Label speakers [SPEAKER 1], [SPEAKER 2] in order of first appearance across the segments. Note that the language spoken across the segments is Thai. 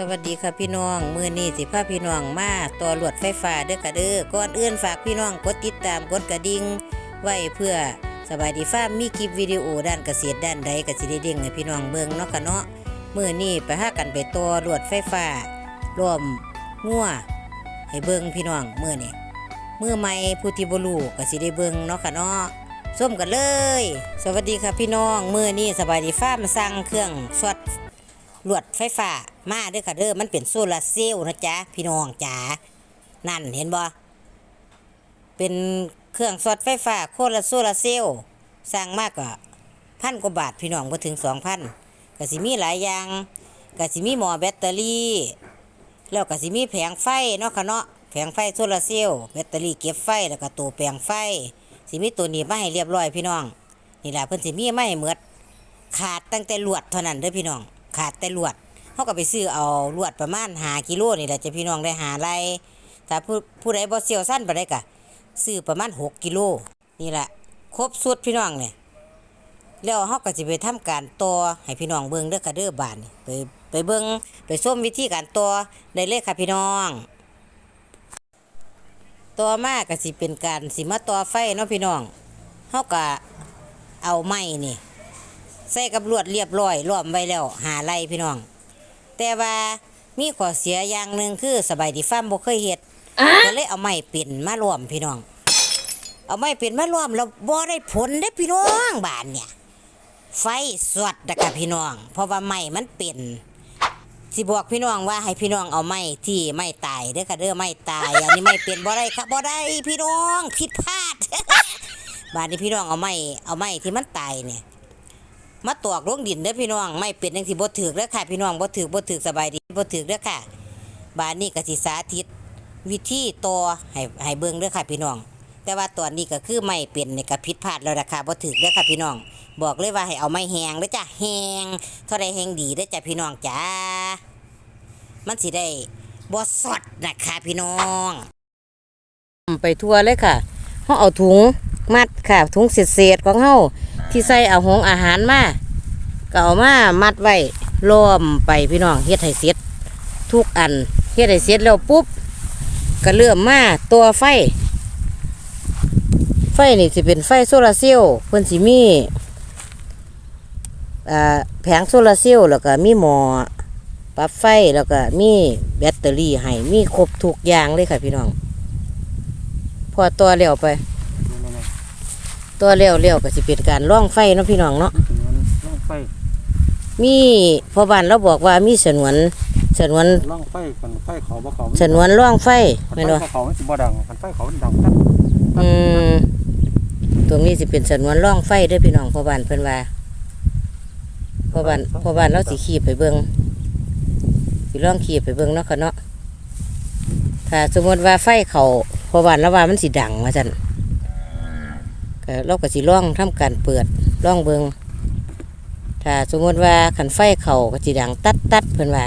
[SPEAKER 1] สวัสดีค่ะพี่น้อง มือนี้สิพาพี่น้องมาต่อหลวดไฟฟ้าเด้อค่ะเด้อก่อนอื่นฝากพี่น้องกดติดตามกดกระดิ่งไว้เพื่อสบายดีฟ้ามีคลิปวิดีโอด้านเกษตรด้านใดก็สิได้เด้งให้พี่น้องเบิ่งเนาะค่ะเนาะมือนี้ไปหากันไปต่อหลวดไฟฟ้ารวมงัวให้เบิ่งพี่น้องมือนี้มือใหม่ผู้ที่บ่รู้ก็สิได้เบิ่งเนาะค่ะเนาะส้มกันเลย สวัสดีค่ะพี่น้องมือนี้สบายดีฟ้ามาสั่งเครื่องสวด ลวดไฟฟ้ามาเด้อค่ะเด้อมันเป็นโซลาร์เซลล์นะจ๊ะพี่น้องจ๋านั่นเห็นบ่เป็นเครื่องสอดไฟฟ้าโคตรโซลาร์เซลล์สร้างมากกว่าพันกว่าบาทพี่น้องบ่ถึงสองพันก็สิมีหลายอย่างก็สิมีหมอแบตเตอรี่ แล้วก็สิมีแผงไฟเนาะค่ะเนาะแผงไฟโซลาร์เซลล์แบตเตอรี่เก็บไฟแล้วก็ตัวแปลงไฟสิมีตัวนี้มาให้เรียบร้อยพี่น้องนี่แหละเพิ่นสิมีมาให้หมดขาดตั้งแต่ลวดเท่านั้นเด้อพี่น้อง ขาดแต่ลวดเขาก็ไปซื้อเอาลวดประมาณหากิโลนี่แหละจะพี่น้องได้หาไรถ้าผู้ผู้ใดบ่เซียวสั้นไปได้กะซื้อประมาณหกกิโลนี่แหละครบสุดพี่น้องเนี่ยแล้วเขาก็จะไปทำการต่อให้พี่น้องเบิ่งเด้อค่ะเด้อบานไปไปเบิ่งไปส้มวิธีการต่อได้เลยค่ะพี่น้องต่อมาก็สิเป็นการสิมาต่อไฟเนาะพี่น้องเขาก็เอาไม้นี่ ใส่กับลวดเรียบร้อยล้อมไว้แล้วหาไรพี่น้อง แต่ว่ามีข้อเสียอย่างหนึ่งคือสบายดีฟาร์มบ่เคยเฮ็ดก็เลยเอาไม้ปิ่นมาล้อมพี่น้อง เอาไม้ปิ่นมาล้อมแล้วบ่ได้ผลเด้พี่น้องบานเนี่ย ไฟสวดนะคะพี่น้อง เพราะว่าไม้มันเป็น สิบอกพี่น้องว่าให้พี่น้องเอาไม้ที่ไม้ตายเด้อค่ะเด้อไม้ตายอันนี้ไม้เป็นบ่ได้ครับบ่ได้พี่น้องผิดพลาด บานนี้พี่น้องเอาไม้เอาไม้ที่มันตายเนี่ย มาตอกลงดินเด้อพี่น้อง ไม่เป็นจังสิบ่ถือเด้อค่ะ พี่น้องบ่ถือบ่ถือสบายดีบ่ถือเด้อค่ะ บานนี้ก็สิสาธิต วิธีตอให้ให้เบิ่งเด้อค่ะพี่น้อง แต่ว่าตอนนี้ก็คือไม่เป็นนี่ก็ผิดพลาดแล้วนะคะบ่ถือเด้อค่ะพี่น้อง บอกเลยว่าให้เอาไม้แหงเด้อจ้ะแหงเท่าใดแหงดีเด้อจ้ะพี่น้องจ้ามันสิได้บ่สดนะคะพี่น้องไปทั่วเลยค่ะเฮาเอาถุงมัดค่ะถุงเศษๆของเฮา ที่ใส่เอาหงอาหารมาก็เอามามัดไว้ล้อมไปพี่น้องเฮ็ดให้เสร็จทุกอันเฮ็ดให้เสร็จแล้วปุ๊บก็เริ่อมมาตัวไฟ ไฟนี่สิเป็นไฟโซลาร์เซลล์เพิ่นสิมีอ่าแผงโซลาร์เซลล์แล้วก็มีหมอปรับไฟแล้วก็มีแบตเตอรี่ให้มีครบทุกอย่างเลยค่ะพี่น้อง พอตัวเร็วไป ตัวเร็วเร็วก็สิเป็นการล่องไฟเนาะพี่น้องเนาะ
[SPEAKER 2] ถึงมันล่องไฟ
[SPEAKER 1] มีพอบ้านเราบอกว่ามีสนวนสนวน
[SPEAKER 2] ล่องไฟกันไฟเขาบ่เขา
[SPEAKER 1] สนวนล่องไฟ
[SPEAKER 2] คัน
[SPEAKER 1] แม่น
[SPEAKER 2] ไฟ
[SPEAKER 1] บ่
[SPEAKER 2] บ่เขามันสิบ่ดังคันไฟเขามันดังตัด
[SPEAKER 1] อืมตรงนี้สิเป็นสนวนล่องไฟเด้อพี่น้องพอบ้านเพิ่นว่าพอบ้านพอบ้านเราสิขี่ไปเบิ่งสิล่องขี่ไปเบิ่งเนาะค่ะเนาะถ้าสมมติว่าไฟเขาพอบ้านเราว่ามันสิดังว่าซั่นก็ เราก็สิล่องทำการเปิดล่องเบิงถ้าสมมติว่าขันไฟเข่าก็สิดังตัดตัดเพิ่นว่า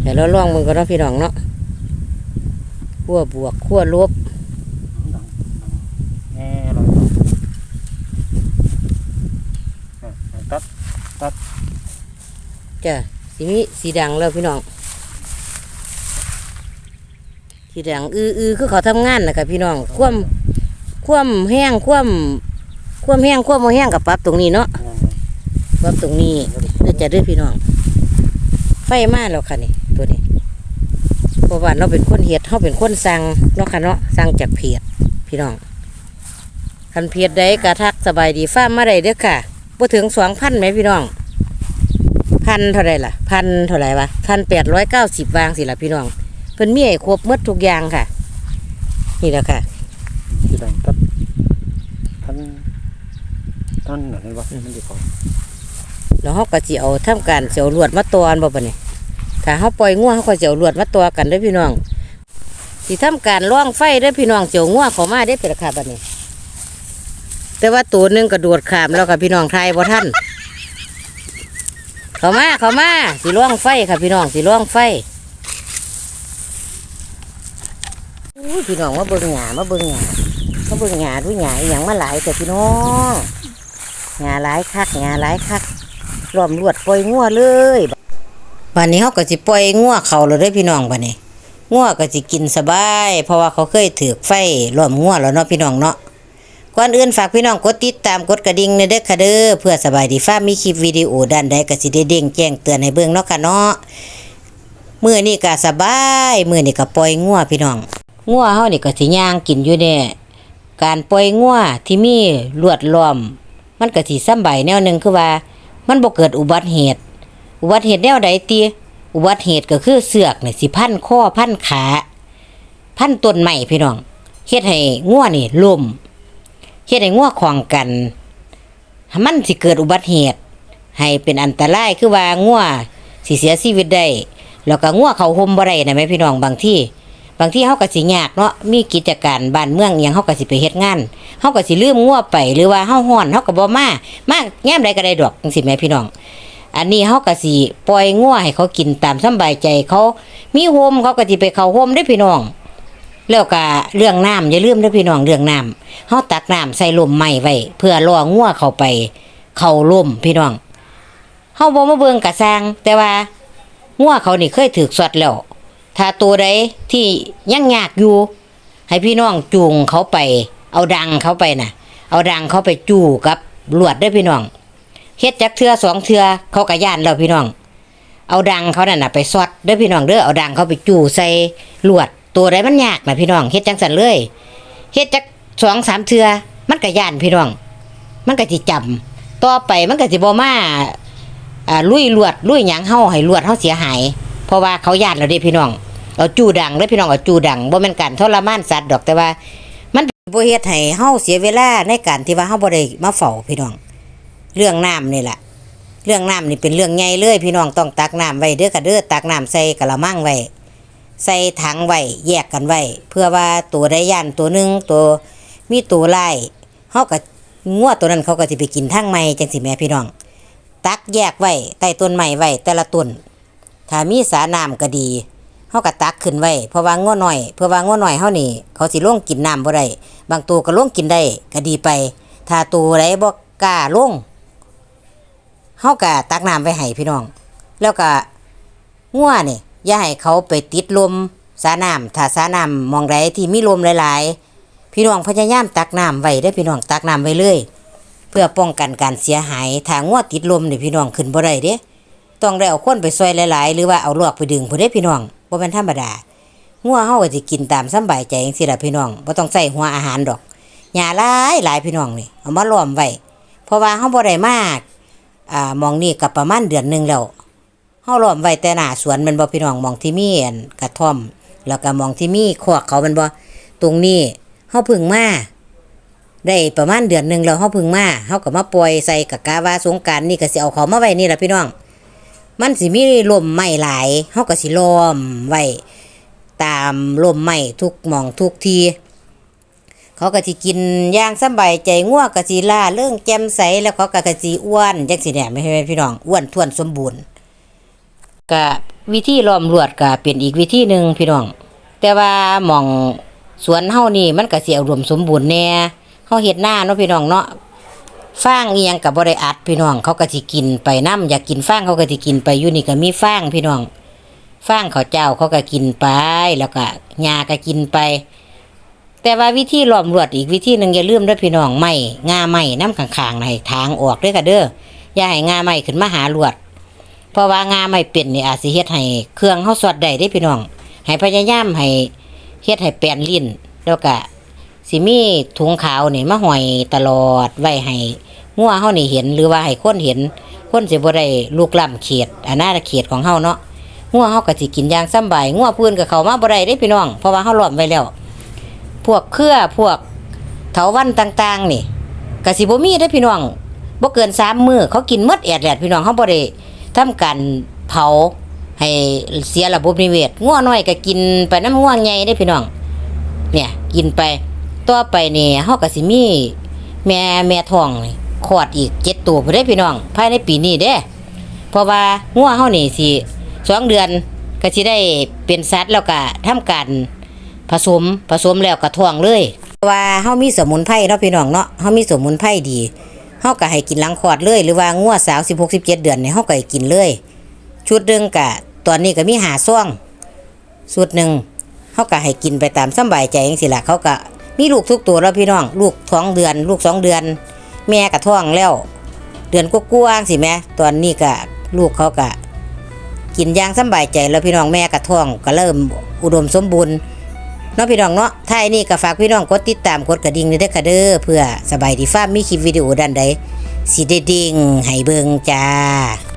[SPEAKER 1] แต่เราล่องเบิงก็เนาะพี่น้องเนาะขั้วบวกขั้วลบ
[SPEAKER 2] ดังแง่เราตัด
[SPEAKER 1] จ้ะสีมีสีดังแล้วพี่น้องสีดังอืออือคือเขาทำงานนะคะพี่น้องคว่ำ คว่ำแห้งคว่ำคว่ำแห้งคว่ำบ่แห้งกับปรับตรงนี้เนาะปรับตรงนี้เด้อจะเด้อพี่น้อง ไฟมาแล้วค่ะนี่ตัวนี้เพราะว่าเราเป็นคนเฮ็ดเราเป็นคนสั่งเนาะค่ะเนาะสั่งจากเพจพี่น้องคันเพจใดกระทักสบายดีฟ้ามาได้เด้อค่ะบ่ถึงสองพันไหมพี่น้องพันเท่าไรล่ะพันเท่าไรวะพันแปดร้อยเก้าสิบวางสิล่ะพี่น้องเพิ่นมีให้ครบหมดทุกอย่างค่ะ นี่แหละค่ะ
[SPEAKER 2] สิดังตัดท่านท่านไหนวะมันสิเขา
[SPEAKER 1] แล้วเขาก็สิเอาทำการเสียวลวดมาตัวอันบ่ปะเนี่ยถ้าเขาปล่อยงัวเขาก็เสียวลวดมาตัวกันเด้อพี่น้องสิทำการล่องไฟเด้อพี่น้องเสียวงัวเขามาได้อเป็นราคาบัดนี้ แต่ว่าตัวหนึงกระโดดขามแล้วค่ะพี่น้องไทยบ่ท่านเขามาเขามาสิล่องไฟค่ะพี่น้องสิล่องไฟอู้พี่น้องมาเบิ่งหยามาเบิ่งหยา มาเบิ่งหยาดูหยาอย่างมาหลายแต่พี่น้องหยาหลายคักหยาหลายคักล้อมลวดปล่อยงัวเลยบัดนี้เฮาก็สิปล่อยงัวเขาแล้วเด้อพี่น้องบัดนี้งัวก็สิกินสบาย เพราะว่าเขาเคยถือกไฟล้อมงัวแล้วเนาะพี่น้องเนาะก่อนอื่นฝากพี่น้องกดติดตามกดกระดิ่งในเด้อค่ะเด้อเพื่อสบายดีฟ้ามีคลิปวิดีโอด้านใดก็สิได้เด้งแจ้งเตือนให้เบิ่งเนาะค่ะเนาะมื้อนี้ก็สบายมื้อนี้ก็ปล่อยงัวพี่น้องงัวเฮานี่ก็สิย่างกินอยู่แน่ การปล่อยงัวที่มีลวดล้อม มันก็สิซ้ำใบแนวหนึงคือว่า มันบ่เกิดอุบัติเหตุ อุบัติเหตุแนวใดตีอุบัติเหตุก็คือเสือกนี่สิพันข้อพันขา พันต้นไม้พี่น้องเฮ็ดให้ง่วนี่ล่มเฮ็ดให้ง่วคลองกัน มันสิเกิดอุบัติเหตุ ให้เป็นอันตรายคือว่าง่วสิเสียชีวิตได้แล้วก็ง่วเขาห่มบ่ได้นะแม่พี่น้องบางที่ บางที่เฮาก็สิยากเนาะมีกิจการบ้านเมืองอหยังเฮาก็สิไปเฮ็ดงานเฮาก็สิลืมง่วไปหรือว่าเฮาฮ้อนเฮาก็บ่มามาแง้มใดก็ได้ดอกจังซี่แม่พี่น้อง อันนี้เขาก็สิปล่อยงัวให้เขากินตามสบายใจเขามีโฮมเขาก็สิไปเข้าโฮมได้พี่น้องแล้วก็เรื่องน้ำอย่าลืมด้อพี่น้องเรื่องน้ำเขาตักน้ำใส่ลมใหม่ไว้เพื่อรองัวเข้าไป เข้าลมพี่น้องเฮาบ่มาเบิ่งกะสร้าง แต่ว่างัวเขานี่เคยถูกสอดแล้ว ถ้าตัวใดที่ยังยากอยู่ ให้พี่น้องจูงเขาไป เอาดังเขาไปน่ะ เอาดังเขาไปจูกับลวดด้อพี่น้องเฮ็ดจักเทือสองเทือเขาก็ย่านแล้วพี่น้อง เอาดังเขานั่นน่ะไปซอดด้อพี่น้องเด้อเอาดังเขาไปจู่ใส่ลวดตัวใดมันยากนะพี่น้องเฮ็ดจังสันเลยเฮ็ดจักสองสามเทือมันก็ย่านพี่น้อง มันก็สิจำต่อไปมันก็สิบ่มาอ่าลุยลวดลุยหยังเฮาให้ลวดเฮาเสียหาย ราะว่าเขาย่านแล้วเด้พี่น้อง เอาจูดังเด้อพี่น้องเอาจูดังบ่แม่นการทรมานสัตว์ดอกแต่ว่า มันบ่เฮ็ดให้เฮาเสียเวลาในการที่ว่าเฮาบ่ได้มาเฝ้าพี่น้อง เรื่องน้ำนี่แหละเรื่องน้ำนี่เป็นเรื่องใหญ่เลยพี่น้องต้องตักน้ำไว้เด้อค่ะเด้อตักน้ำใส่กระมังไว้ใส่ถังไว้แยกกันไว้เพื่อว่าตัวได้ย่านตัวหนึงตัวมีตัวไล่เฮาก็งัวตัวนั้นเขาก็สิไปกินทางไม้จังสิแม่พี่น้อง ตักแยกไว้ใต้ต้นไม้ไว้แต่ละต้น ถ้ามีสาน้ำก็ดีเฮาก็ตักขึ้นไว้เพราะว่างัวน้อยเพื่อว่างัวน้อยเฮานี่ เขาสิลงกินน้ำบ่ได้บางตัวก็ลงกินได้ก็ดีไป ถ้าตัวใดบ่กล้าลงเฮาก็ตักน้ำไว้ให้พี่น้อง แล้วก็งัวนี่อย่าให้เขาไปติดลมสาน้ำถ้าสาน้ำมองใดที่มีลมหลาย ๆ พี่น้องพยายามตักน้ำไว้ได้พี่น้องตักน้ำไว้เลย เพื่อป้องกันการเสียหายถ้างัวติดลมนี่พี่น้องขึ้นบ่ได้เด้ ต้องได้เอาคนไปซอยหลายๆ หรือว่าเอาลวกไปดึงผู้ได้พี่น้องบ่แม่นธรรมดางัวเฮาก็สิกินตามสบายใจจังซี่ล่ะพี่น้องบ่ต้องใส่หัวอาหารดอกหญ้าหลายหลายพี่น้องนี่เอามาล้อมไว้เพราะว่าเฮาบ่ได้มากอ่ามองนี่กับประมาณเดือนหนึ่งแล้วเฮาล้อมไว้แต่หน้าสวนมันบ่พี่น้องมองที่มีอันกระท่อม แล้วก็มองที่มีคอกเขามันบ่ตรงนี้เฮาพึ่งมาได้ประมาณเดือนหนึ่งแล้วเฮาพึ่งมาเฮาก็มาปล่อยใส่กะกาว่าสงการนี่ก็สิเอาเขามาไว้นี่ล่ะพี่น้อง มันสิมีลมไม้หลายเฮาก็สิล้อมไว้ตามลมไม้ทุกหม่องทุกทีเขาก็สิกินย่างสบายใจง่วงก็สิล่าเรื่องแจ่มใสแล้วเขาก็กสิอ้วนจังสิเนี่ยไม่ใช่พี่น้องอ้วนท้วนสมบูรณ์ก็วิธีล้อมรวดก็เป็นอีกวิธีหนึ่งพี่น้อง แต่ว่าหม่องสวนเฮานี่มันก็สิเอารวมสมบูรณ์แน่เฮาเฮ็ดหน้าเนาะพี่น้องเนาะ ฟางเอียงก็บ่ได้อัดพี่น้องเขาก็สิกินไปน้ำอยากกินฟางเขาก็สิกินไปอยู่นี่ก็มีฟางพี่น้องฟางเขาเจ้าเขาก็กินไปแล้วก็หญ้าก็กินไป แต่ว่าวิธีหลอมรวดอีกวิธีหนึ่งอย่าลืมด้วยพี่น้องไม้งาไม้น้ำขางๆให้ทางออกด้วยค่ะเด้ออย่าให้งาไม้ขึ้นมาหาลวด เพราะว่างาไม้เป็นนี่อาจสิเฮ็ดให้เครื่องเฮาสอดได้ได้พี่น้อง ให้พยายามให้เฮ็ดให้แปลนลิ้นแล้วก็ สิมีถุงขาวนี่มาห้อยตลอดไว้ให้งัวเฮานี่เห็นหรือว่าให้คนเห็นคนสิบ่ได้ลูกล้ำเขตอาณาเขตของเฮาเนาะงัวเฮาก็สิกินอย่างสำบายงัวพื้นก็เข้ามาบ่ได้เด้พี่น้อง เพราะว่าเฮาล้อมไว้แล้ว พวกเครือพวกเถาวันต่าง ๆ นี่กสิบ่มีได้พี่น้องบ่เกินสามมื้อเขากินหมดแอดแลดพี่น้องเขาบ่ได้ทำการเผาให้เสียระบบนิเวศง่วน้อยก็กินไปน้ำง่วงใหญ่ได้พี่น้อง เนี่ยกินไป ต่อไปนี่เฮาก็สิมี แม่แม่ท้องนี่คลอดอีกเจ็ดตัวพุ่นเด้พี่น้องภายในปีนี้เด้เพราะว่าง่วเฮานี่สิสองเดือนก็สิได้เป็นสัตว์แล้วก็ทำการผสมผสมแล้วก็ท่วงเลยว่าเฮามีสมุนไพรเนาะพี่น้องเนาะเฮามีสมุนไพรดีเฮาก็ให้กินหลังคลอดเลย หรือว่างัวสาว16 17เดือนเนี่ยเฮาก็ให้กินเลย ชุดหนึงก็ตอนนี้ก็มีหาซ่องสูตรหนึ่งเขาก็ให้กินไปตามสบายใจจังสิล่ะเขาก็ มีลูกทุกตัวแล้วพี่น้อง ลูกสองเดือน ลูกสองเดือน แม่ก็ท้องแล้ว เดือนกว่าๆสิแม่ตอนนี้ก็ลูกเขาก็กินยางสำบายใจแล้วพี่น้องแม่ก็ท้องก็เริ่มอุดมสมบูรณ์เนาะพี่น้องเนาะท้ายนี้ก็ฝากพี่น้องกดติดตามกดกระดิ่งด้วยเด้อค่ะเด้อเพื่อสบายดีฟ้ามีคลิปวิดีโอด้านใดสิได้ดิ่งให้เบิงจ้า